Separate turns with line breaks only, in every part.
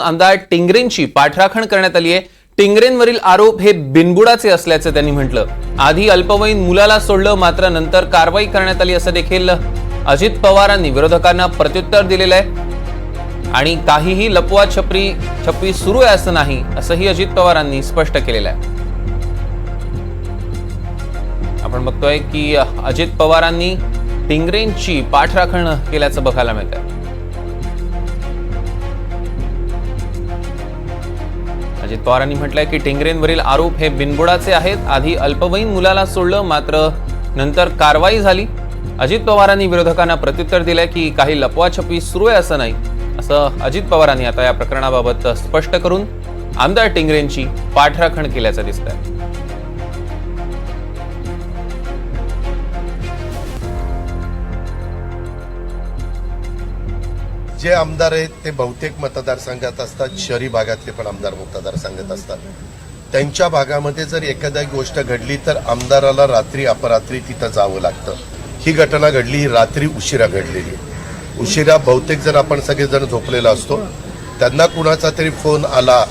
आमदार टिंगरेंची पाठराखण करण्यात आली आहे. टिंगरेंवरील आरोप हे बिनबुडाचे असल्याचं त्यांनी म्हटलं. आधी अल्पवयीन मुलाला सोडलं मात्र नंतर कारवाई करण्यात आली असं देखील अजित पवारांनी विरोधकांना प्रत्युत्तर दिलेलं आहे. आणि काहीही लपवा छपरी छपरी सुरू आहे असं नाही असंही अजित पवारांनी स्पष्ट केलेलं आहे. आपण बघतोय की अजित पवारांनी टिंगरेंची पाठराखण केल्याचं बघायला मिळत आहे अजित पवारांनी म्हटलंय की टिंगरेंवरील आरोप हे बिनबुडाचे आहेत. आधी अल्पवयीन मुलाला सोडलं मात्र नंतर कारवाई झाली. अजित पवारांनी विरोधकांना प्रत्युत्तर दिलंय की काही लपवाछपवी सुरू आहे असं नाही असं अजित पवारांनी आता या प्रकरणाबाबत स्पष्ट करून आमदार टिंगरेंची पाठराखण केल्याचं दिसतंय.
जे आमदार आहेत ते बहुतेक मतदारसंघात असतात शहरी भागातले पण आमदार मतदारसंघात असतात. त्यांच्या भागामध्ये जर एखाद्या गोष्ट घडली तर आमदाराला रात्री अपरात्री तिथं जावं लागतं. ही घटना घडली ही रात्री उशिरा घडलेली उशिरा बहुतेक जर आपण सगळेजण झोपलेला असतो. त्यांना कुणाचा तरी फोन आला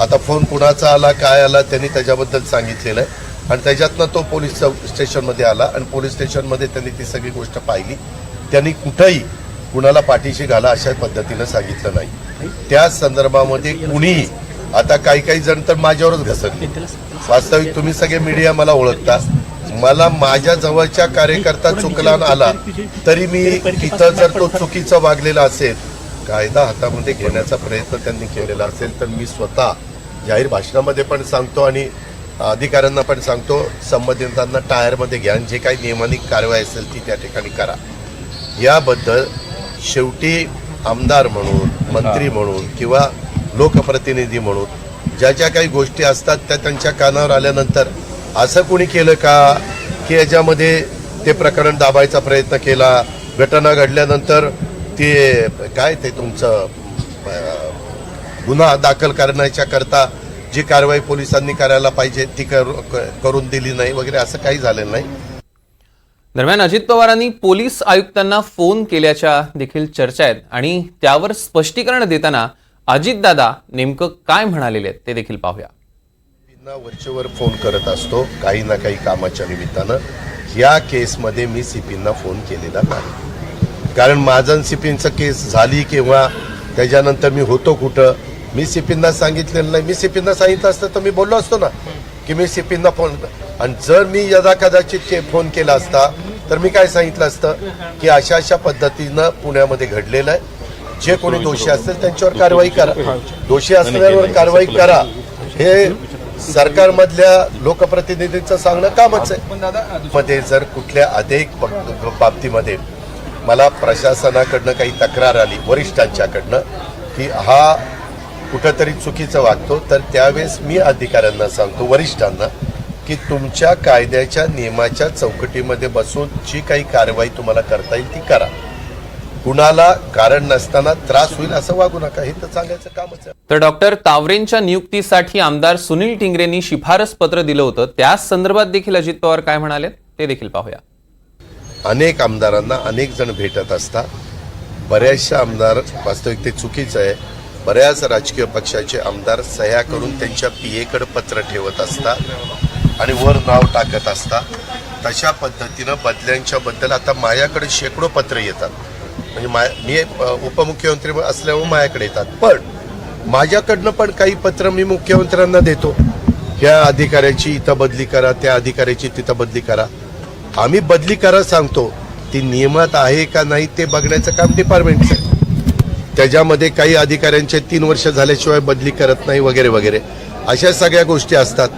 आता फोन कुणाचा आला काय आला त्यांनी त्याच्याबद्दल सांगितलेलं आहे. आणि त्याच्यातनं तो पोलीस स्टेशनमध्ये आला आणि पोलीस स्टेशनमध्ये त्यांनी ती सगळी गोष्ट पाहिली. त्यांनी कुठंही कुणाला पाठीशी घाला अशा पद्धतीनं सांगितलं नाही. त्या संदर्भामध्ये कुणीही आता काही काही जण तर माझ्यावरच घसरले. वास्तविक तुम्ही सगळे मीडिया मला ओळखता. मला माझ्या जवळच्या कार्यकर्ता चुकला आला तरी मी तिथं जर तो चुकीचा वागलेला असेल कायदा हातामध्ये घेण्याचा प्रयत्न त्यांनी केलेला असेल तर मी स्वतः जाहीर भाषणामध्ये पण सांगतो आणि अधिकाऱ्यांना पण सांगतो संबंधितांना टायरमध्ये घ्या आणि जे काही नियमानिक कारवाई असेल ती त्या ठिकाणी करा. याबद्दल शेवटी आमदार म्हणून मंत्री म्हणून किंवा लोकप्रतिनिधी म्हणून ज्या ज्या काही गोष्टी असतात त्या त्यांच्या कानावर आल्यानंतर असं कोणी केलं का की याच्यामध्ये ते प्रकरण दाबायचा प्रयत्न केला? घटना घडल्यानंतर ते काय ते तुमचं गुन्हा दाखल करण्याच्या करता जी कारवाई पोलिसांनी करायला पाहिजे ती करू- करून दिली नाही वगैरे असं काही झालेलं नाही.
दरम्यान अजित पवारांनी पोलीस आयुक्तांना फोन केल्याच्या देखील चर्चा आहेत आणि त्यावर स्पष्टीकरण देताना अजितदादा नेमकं काय म्हणालेले आहेत ते देखील पाहूया.
वरचेवर फोन करत असतो काही ना काही कामाच्या निमित्तानं. या केसमध्ये मी सीपींना फोन केलेला नाही. कारण माझं सीपींचं केस झाली किंवा त्याच्यानंतर मी होतो कुठं मी सीपींना सांगितलेलं नाही. मी सीपींना सांगितलं असतं तर मी बोललो असतो ना की मी सीपींना फोन आणि जर मी यदा कदाचित के- फोन केला असता तर मी काय सांगितलं असतं की अशा अशा पद्धतीनं पुण्यामध्ये घडलेलं आहे. जे कोणी दोषी असतील त्यांच्यावर कारवाई करा. दोषी असल्यावर कारवाई करा. हे सरकारमधल्या लोकप्रतिनिधींचं सांगणं कामच आहे. मध्ये जर कुठल्या अनेक बा- बाबतीमध्ये मला प्रशासनाकडनं काही तक्रार आली वरिष्ठांच्याकडनं की हा कुठंतरी चुकीचं वागतो तर त्यावेळेस मी अधिकाऱ्यांना सांगतो वरिष्ठांना की तुमच्या कायद्याच्या नियमाच्या चौकटीमध्ये बसून जी काही कारवाई तुम्हाला करता येईल ती करा. कुणाला कारण नसताना त्रास होईल असं वागू नका. हे तर सांगायचं कामच आहे.
तर डॉक्टर तावरेंच्या नियुक्तीसाठी आमदार सुनील टिंगरेंनी शिफारस पत्र दिलं होतं. त्याच संदर्भात देखील अजित पवार काय म्हणाले ते देखील पाहूया.
अनेक आमदारांना अनेक जण भेटत असतात. बऱ्याचशा आमदार वास्तविक ते चुकीचं आहे. बऱ्याच राजकीय पक्षाचे आमदार सह्या करून त्यांच्या पीएकडे पत्र ठेवत असतात. आणि वर नाव टाकत असता तशा पद्धतीनं बदल्यांच्या बद्दल आता माझ्याकडे शेकडो पत्र येतात. म्हणजे मा मी उपमुख्यमंत्री असल्यामुळे माझ्याकडे येतात. पण माझ्याकडनं पण काही पत्र मी मुख्यमंत्र्यांना देतो. ह्या अधिकाऱ्याची इथं बदली करा त्या अधिकाऱ्याची तिथं बदली करा. आम्ही बदली करा सांगतो. ती नियमात आहे का नाही ते बघण्याचं काम डिपार्टमेंटचं आहे. त्याच्यामध्ये काही अधिकाऱ्यांचे तीन वर्ष झाल्याशिवाय बदली करत नाही वगैरे वगैरे. अशा सगळ्या गोष्टी असतात.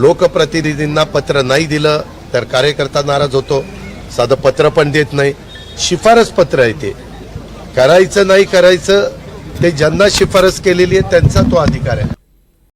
लोकप्रतिनिधींना पत्र नाही दिलं तर कार्यकर्ता नाराज होतो. साधं पत्र पण देत नाही. शिफारस पत्र आहे ते. करायचं नाही करायचं ते ज्यांना शिफारस केलेली आहे त्यांचा तो अधिकार आहे.